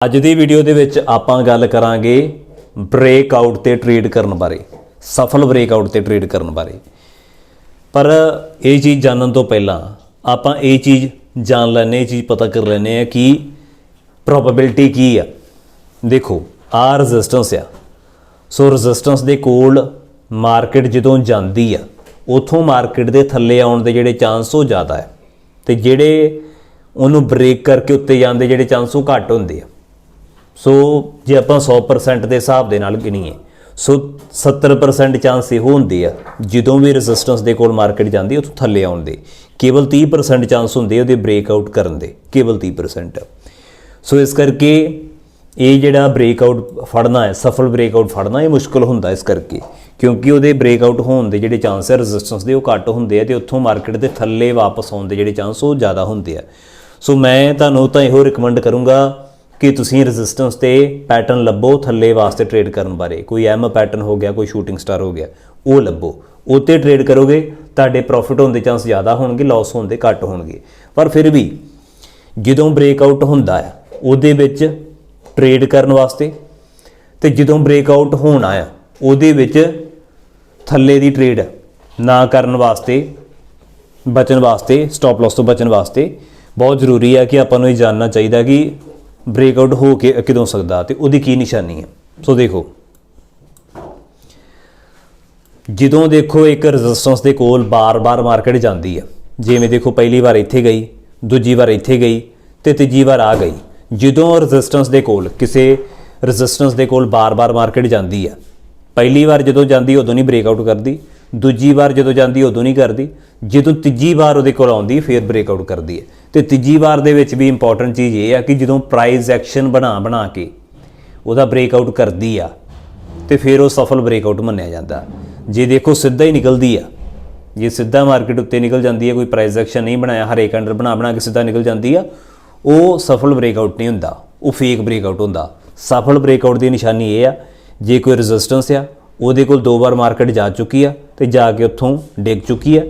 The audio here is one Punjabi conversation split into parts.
ਅੱਜ ਦੀ ਵੀਡੀਓ ਦੇ ਵਿੱਚ ਆਪਾਂ ਗੱਲ ਕਰਾਂਗੇ ਬ੍ਰੇਕਆਊਟ ਤੇ ਟ੍ਰੇਡ ਕਰਨ ਬਾਰੇ, ਸਫਲ ਬ੍ਰੇਕਆਊਟ ਤੇ ਟ੍ਰੇਡ ਕਰਨ ਬਾਰੇ। ਪਰ ਇਹ ਚੀਜ਼ ਜਾਣਨ ਤੋਂ ਪਹਿਲਾਂ ਆਪਾਂ ਇਹ ਚੀਜ਼ ਜਾਣ ਲੈਣੇ ਇਹ ਚੀਜ਼ ਪਤਾ ਕਰ ਲੈਣੇ ਆ ਕਿ ਪ੍ਰੋਬੇਬਿਲਿਟੀ ਕੀ ਆ। ਦੇਖੋ, ਆ ਰੈਜ਼ਿਸਟੈਂਸ ਆ। ਸੋ ਰੈਜ਼ਿਸਟੈਂਸ ਦੇ ਕੋਲ ਮਾਰਕੀਟ ਜਦੋਂ ਜਾਂਦੀ ਆ, ਉਥੋਂ ਮਾਰਕੀਟ ਦੇ ਥੱਲੇ ਆਉਣ ਦੇ ਜਿਹੜੇ ਚਾਂਸ ਉਹ ਜ਼ਿਆਦਾ ਹੈ ਤੇ ਜਿਹੜੇ ਉਹਨੂੰ ਬ੍ਰੇਕ ਕਰਕੇ ਉੱਤੇ ਜਾਂਦੇ ਜਿਹੜੇ ਚਾਂਸ ਉਹ ਘੱਟ ਹੁੰਦੇ ਆ। ਸੋ ਜੇ ਆਪਾਂ 100% ਦੇ ਹਿਸਾਬ ਦੇ ਨਾਲ ਗਿਣੀਏ, ਸੋ 70% ਚਾਂਸ ਇਹੋ ਹੁੰਦੇ ਆ, ਜਦੋਂ ਵੀ ਰੈਜ਼ਿਸਟੈਂਸ ਦੇ ਕੋਲ ਮਾਰਕੀਟ ਜਾਂਦੀ ਉੱਥੋਂ ਥੱਲੇ ਆਉਣ ਦੇ। ਕੇਵਲ 30% ਚਾਂਸ ਹੁੰਦੇ ਉਹਦੇ ਬ੍ਰੇਕਆਊਟ ਕਰਨ ਦੇ, ਕੇਵਲ 30% ਸੋ ਇਸ ਕਰਕੇ ਇਹ ਜਿਹੜਾ ਬ੍ਰੇਕਆਊਟ ਫੜਨਾ ਹੈ, ਸਫਲ ਬ੍ਰੇਕ ਆਊਟ ਫੜਨਾ ਇਹ ਮੁਸ਼ਕਲ ਹੁੰਦਾ ਇਸ ਕਰਕੇ, ਕਿਉਂਕਿ ਉਹਦੇ ਬ੍ਰੇਕ ਆਊਟ ਹੋਣ ਦੇ ਜਿਹੜੇ ਚਾਂਸ ਹੈ ਰੈਜ਼ਿਸਟੈਂਸ ਦੇ ਉਹ ਘੱਟ ਹੁੰਦੇ ਆ ਤੇ ਉੱਥੋਂ ਮਾਰਕੀਟ ਦੇ ਥੱਲੇ ਵਾਪਸ ਆਉਣ ਦੇ ਜਿਹੜੇ ਚਾਂਸ ਉਹ ਜ਼ਿਆਦਾ ਹੁੰਦੇ ਆ। ਸੋ ਮੈਂ ਤੁਹਾਨੂੰ ਤਾਂ ਇਹੋ ਰეკਮੈਂਡ ਕਰੂੰਗਾ ਕਿ ਤੁਸੀਂ ਰੈਜ਼ਿਸਟੈਂਸ ਤੇ ਪੈਟਰਨ ਲੱਭੋ, ਥੱਲੇ ਵਾਸਤੇ ਟ੍ਰੇਡ ਕਰਨ ਬਾਰੇ। ਕੋਈ ਐਮ ਪੈਟਰਨ ਹੋ ਗਿਆ, ਕੋਈ ਸ਼ੂਟਿੰਗ ਸਟਾਰ ਹੋ ਗਿਆ, ਉਹ ਲੱਭੋ। ਉੱਤੇ ਟ੍ਰੇਡ ਕਰੋਗੇ, ਤੁਹਾਡੇ ਪ੍ਰੋਫਿਟ ਹੋਣ ਦੇ ਚਾਂਸ ਜ਼ਿਆਦਾ ਹੋਣਗੇ ਲਾਸ ਹੋਣ ਦੇ ਘੱਟ ਹੋਣਗੇ। ਪਰ ਫਿਰ ਵੀ ਜਦੋਂ ਬ੍ਰੇਕਆਊਟ ਹੁੰਦਾ ਹੈ ਉਹਦੇ ਵਿੱਚ ਟ੍ਰੇਡ ਕਰਨ ਵਾਸਤੇ, ਤੇ ਜਦੋਂ ਬ੍ਰੇਕਆਊਟ ਹੋਣਾ ਆ ਉਹਦੇ ਵਿੱਚ ਥੱਲੇ ਦੀ ਟ੍ਰੇਡ ਨਾ ਕਰਨ ਵਾਸਤੇ, ਬਚਣ ਵਾਸਤੇ ਸਟਾਪ ਲਾਸ ਤੋਂ ਬਚਣ ਵਾਸਤੇ ਬਹੁਤ ਜ਼ਰੂਰੀ ਹੈ ਕਿ ਆਪਾਂ ਨੂੰ ਇਹ ਜਾਣਨਾ ਚਾਹੀਦਾ ਕਿ ਬ੍ਰੇਕਆਊਟ ਹੋ ਕੇ ਕਿਦੋਂ ਸਕਦਾ ਤੇ ਉਹਦੀ ਕੀ ਨਿਸ਼ਾਨੀ ਹੈ? ਸੋ ਦੇਖੋ। ਜਦੋਂ ਦੇਖੋ ਇੱਕ ਰੈਜ਼ਿਸਟੈਂਸ ਦੇ ਕੋਲ ਬਾਰ-ਬਾਰ ਮਾਰਕੀਟ ਜਾਂਦੀ ਹੈ, ਜਿਵੇਂ ਦੇਖੋ ਪਹਿਲੀ ਵਾਰ ਇੱਥੇ ਗਈ, ਦੂਜੀ ਵਾਰ ਇੱਥੇ ਗਈ ਤੇ ਤੀਜੀ ਵਾਰ ਆ ਗਈ, ਜਦੋਂ ਰੈਜ਼ਿਸਟੈਂਸ ਦੇ ਕੋਲ, ਕਿਸੇ ਰੈਜ਼ਿਸਟੈਂਸ ਦੇ ਕੋਲ ਬਾਰ-ਬਾਰ ਮਾਰਕੀਟ ਜਾਂਦੀ ਹੈ, ਪਹਿਲੀ ਵਾਰ ਜਦੋਂ ਜਾਂਦੀ ਉਦੋਂ ਨਹੀਂ ਬ੍ਰੇਕਆਊਟ ਕਰਦੀ। ਦੂਜੀ ਵਾਰ ਜਦੋਂ ਜਾਂਦੀ, ਉਦੋਂ ਨਹੀਂ ਕਰਦੀ। ਜਦੋਂ ਤੀਜੀ ਵਾਰ ਉਹਦੇ ਕੋਲ ਆਉਂਦੀ, ਫਿਰ ਬ੍ਰੇਕਆਊਟ ਕਰਦੀ ਹੈ। ਤੇ ਤੀਜੀ ਵਾਰ ਦੇ ਵਿੱਚ ਵੀ ਇੰਪੋਰਟੈਂਟ ਚੀਜ਼ ਇਹ ਆ ਕਿ ਜਦੋਂ ਪ੍ਰਾਈਜ਼ ਐਕਸ਼ਨ ਬਣਾ ਬਣਾ ਕੇ ਉਹਦਾ ਬ੍ਰੇਕਆਊਟ ਕਰਦੀ ਆ, ਤੇ ਫਿਰ ਉਹ ਸਫਲ ਬ੍ਰੇਕਆਊਟ ਮੰਨਿਆ ਜਾਂਦਾ। ਜੇ ਦੇਖੋ ਸਿੱਧਾ ਹੀ ਨਿਕਲਦੀ ਆ। ਜੇ ਸਿੱਧਾ ਮਾਰਕੀਟ ਉੱਤੇ ਨਿਕਲ ਜਾਂਦੀ ਹੈ ਕੋਈ ਪ੍ਰਾਈਜ਼ ਐਕਸ਼ਨ ਨਹੀਂ ਬਣਾਇਆ, ਹਰੇਕ ਅੰਡਰ ਬਣਾ ਬਣਾ ਕੇ ਸਿੱਧਾ ਨਿਕਲ ਜਾਂਦੀ ਆ, ਉਹ ਸਫਲ ਬ੍ਰੇਕਆਊਟ ਨਹੀਂ ਹੁੰਦਾ। ਉਹ ਫੇਕ ਬ੍ਰੇਕ ਆਊਟ ਹੁੰਦਾ। ਸਫਲ ਬ੍ਰੇਕਆਊਟ ਦੀ ਨਿਸ਼ਾਨੀ ਇਹ ਆ, ਜੇ ਕੋਈ ਰੈਜ਼ਿਸਟੈਂਸ ਆ ਉਹਦੇ ਕੋਲ ਦੋ ਵਾਰ ਮਾਰਕੀਟ ਜਾ ਚੁੱਕੀ ਆ ਤੇ ਜਾ ਕੇ ਉੱਥੋਂ ਡਿੱਗ ਚੁੱਕੀ ਆ।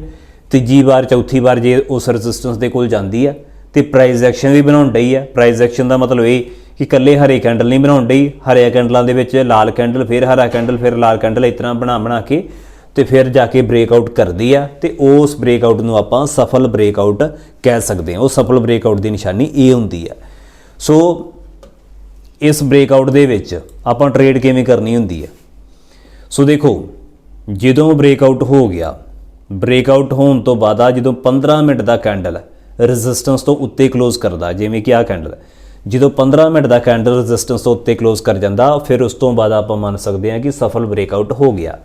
ਤੀਜੀ ਵਾਰ, ਚੌਥੀ ਵਾਰ ਜੇ ਉਸ ਰੈਜ਼ਿਸਟੈਂਸ ਦੇ ਕੋਲ ਜਾਂਦੀ ਆ ਤੇ ਪ੍ਰਾਈਸ ਐਕਸ਼ਨ ਵੀ ਬਣਾਉਣ ਡਈ ਆ। ਪ੍ਰਾਈਸ ਐਕਸ਼ਨ ਦਾ ਮਤਲਬ ਇਹ ਕਿ ਇਕੱਲੇ ਹਰੇ ਕੈਂਡਲ ਨਹੀਂ ਬਣਾਉਣ ਡਈ। ਹਰੇ ਕੈਂਡਲਾਂ ਦੇ ਵਿੱਚ ਲਾਲ ਕੈਂਡਲ ਫਿਰ ਹਰਾ ਕੈਂਡਲ ਫਿਰ ਲਾਲ ਕੈਂਡਲ ਇਸ ਤਰ੍ਹਾਂ ਬਣਾ ਬਣਾ ਕੇ ਤੇ ਫਿਰ ਜਾ ਕੇ ਬ੍ਰੇਕਆਊਟ ਕਰਦੀ ਆ ਤੇ ਉਸ ਬ੍ਰੇਕਆਊਟ ਨੂੰ ਆਪਾਂ ਸਫਲ ਬ੍ਰੇਕਆਊਟ ਕਹਿ ਸਕਦੇ ਹਾਂ। ਉਹ ਸਫਲ ਬ੍ਰੇਕਆਊਟ ਦੀ ਨਿਸ਼ਾਨੀ ਇਹ ਹੁੰਦੀ ਆ। ਸੋ ਇਸ ਬ੍ਰੇਕਆਊਟ ਦੇ ਵਿੱਚ ਆਪਾਂ ਟ੍ਰੇਡ ਕਿਵੇਂ ਕਰਨੀ ਹੁੰਦੀ ਹੈ ਸੋ ਦੇਖੋ, ਜਦੋਂ ਬ੍ਰੇਕਆਊਟ ਹੋ ਗਿਆ ਬ੍ਰੇਕਆਊਟ ਹੋਣ ਤੋਂ ਬਾਅਦ ਆ ਜਦੋਂ 15 ਮਿੰਟ ਦਾ ਕੈਂਡਲ ਰੈਜ਼ਿਸਟੈਂਸ ਤੋਂ ਉੱਤੇ ਕਲੋਜ਼ ਕਰਦਾ, ਜਿਵੇਂ ਕਿ ਆ ਕੈਂਡਲ ਜਦੋਂ 15 ਮਿੰਟ ਦਾ ਕੈਂਡਲ ਰੈਜ਼ਿਸਟੈਂਸ ਤੋਂ ਉੱਤੇ ਕਲੋਜ਼ ਕਰ ਜਾਂਦਾ, ਫਿਰ ਉਸ ਤੋਂ ਬਾਅਦ ਆਪਾਂ ਮੰਨ ਸਕਦੇ ਹਾਂ ਕਿ ਸਫਲ ਬ੍ਰੇਕਆਊਟ ਹੋ ਗਿਆ।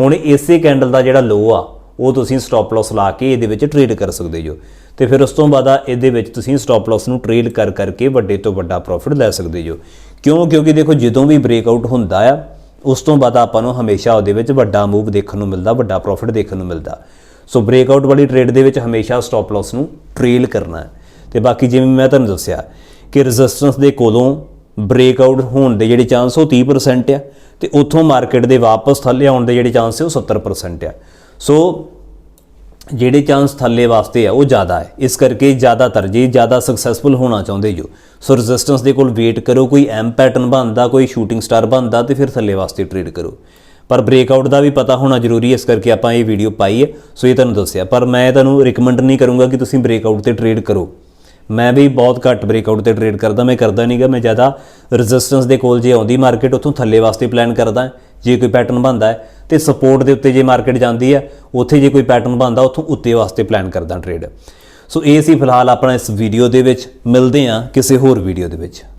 ਹੁਣ ਇਸੇ ਕੈਂਡਲ ਦਾ ਜਿਹੜਾ ਲੋ ਆ, ਉਹ ਤੁਸੀਂ ਸਟਾਪ ਲਾਸ ਲਾ ਕੇ ਇਹਦੇ ਵਿੱਚ ਟ੍ਰੇਡ ਕਰ ਸਕਦੇ ਜੋ। ਤੇ ਫਿਰ ਉਸ ਤੋਂ ਬਾਅਦ ਇਹਦੇ ਵਿੱਚ ਤੁਸੀਂ ਸਟਾਪ ਲਾਸ ਨੂੰ ਟ੍ਰੇਡ ਕਰ ਕਰਕੇ ਵੱਡੇ ਤੋਂ ਵੱਡਾ ਪ੍ਰੋਫਿਟ ਲੈ ਸਕਦੇ ਜੋ। ਕਿਉਂ? ਕਿਉਂਕਿ ਦੇਖੋ, ਜਦੋਂ ਵੀ ਬ੍ਰੇਕਆਊਟ ਹੁੰਦਾ ਆ ਉਸ ਤੋਂ ਬਾਅਦ ਆਪਾਂ ਨੂੰ ਹਮੇਸ਼ਾ ਉਹਦੇ ਵਿੱਚ ਵੱਡਾ ਮੂਵ ਦੇਖਣ ਨੂੰ ਮਿਲਦਾ, ਵੱਡਾ ਪ੍ਰੋਫਿਟ ਦੇਖਣ ਨੂੰ ਮਿਲਦਾ। ਸੋ ਬ੍ਰੇਕਆਊਟ ਵਾਲੀ ਟ੍ਰੇਡ ਦੇ ਵਿੱਚ ਹਮੇਸ਼ਾ ਸਟਾਪ ਲਾਸ ਨੂੰ ਟ੍ਰੇਲ ਕਰਨਾ ਹੈ। ਤੇ ਬਾਕੀ ਜਿਵੇਂ ਮੈਂ ਤੁਹਾਨੂੰ ਦੱਸਿਆ ਕਿ ਰੈਜ਼ਿਸਟੈਂਸ ਦੇ ਕੋਲੋਂ ਬ੍ਰੇਕਆਊਟ ਹੋਣ ਦੇ ਜਿਹੜੇ ਚਾਂਸ ਉਹ 30% ਆ ਤੇ ਉੱਥੋਂ ਮਾਰਕੀਟ ਦੇ ਵਾਪਸ ਥੱਲੇ ਆਉਣ ਦੇ ਜਿਹੜੇ ਚਾਂਸ ਉਹ 70% ਆ। ਸੋ ਜਿਹੜੇ ਚਾਂਸ ਥੱਲੇ ਵਾਸਤੇ ਆ, ਉਹ ਜ਼ਿਆਦਾ ਹੈ। ਇਸ ਕਰਕੇ ਜ਼ਿਆਦਾਤਰ ਜੇ ਜ਼ਿਆਦਾ ਸਕਸੈਸਫੁਲ ਹੋਣਾ ਚਾਹੁੰਦੇ ਜੋ। ਸੋ ਰੈਜ਼ਿਸਟੈਂਸ ਦੇ ਕੋਲ ਵੇਟ ਕਰੋ, ਕੋਈ ਐਮ ਪੈਟਰਨ ਬਣਦਾ, ਕੋਈ ਸ਼ੂਟਿੰਗ ਸਟਾਰ ਬਣਦਾ, ਤੇ ਫਿਰ ਥੱਲੇ ਵਾਸਤੇ ਟ੍ਰੇਡ ਕਰੋ। ਪਰ ਬ੍ਰੇਕਆਊਟ ਦਾ ਵੀ ਪਤਾ ਹੋਣਾ ਜ਼ਰੂਰੀ ਹੈ, ਇਸ ਕਰਕੇ ਆਪਾਂ ਇਹ ਵੀਡੀਓ ਪਾਈ ਹੈ। ਸੋ ਇਹ ਤੁਹਾਨੂੰ ਦੱਸਿਆ। ਪਰ ਮੈਂ ਤੁਹਾਨੂੰ ਰეკਮੈਂਡ ਨਹੀਂ ਕਰੂੰਗਾ ਕਿ ਤੁਸੀਂ ਬ੍ਰੇਕਆਊਟ ਤੇ ਟ੍ਰੇਡ ਕਰੋ। ਮੈਂ ਵੀ ਬਹੁਤ ਘੱਟ ਬ੍ਰੇਕਆਊਟ ਤੇ ਟ੍ਰੇਡ ਕਰਦਾ, ਮੈਂ ਕਰਦਾ ਨਹੀਂਗਾ ਮੈਂ ਜ਼ਿਆਦਾ ਰੈਜ਼ਿਸਟੈਂਸ ਦੇ ਕੋਲ ਜੇ ਆਉਂਦੀ ਮਾਰਕੀਟ ਉੱਥੋਂ ਥੱਲੇ ਵਾਸਤੇ ਪਲਾਨ ਕਰਦਾ। ਜੇ ਕੋਈ ਪੈਟਰਨ ਬਣਦਾ ਹੈ, ਤੇ ਸਪੋਰਟ ਦੇ ਉੱਤੇ ਜੇ ਮਾਰਕੀਟ ਜਾਂਦੀ ਹੈ, ਉੱਥੇ ਜੇ ਕੋਈ ਪੈਟਰਨ ਬਣਦਾ, ਉੱਥੋਂ ਉੱਤੇ ਵਾਸਤੇ ਪਲਾਨ ਕਰਦਾ ਟ੍ਰੇਡ ਸੋ ਇਹ ਸੀ ਫਿਲਹਾਲ ਆਪਣਾ ਇਸ ਵੀਡੀਓ ਦੇ ਵਿੱਚ। ਮਿਲਦੇ ਹਾਂ ਕਿਸੇ ਹੋਰ ਵੀਡੀਓ ਦੇ ਵਿੱਚ।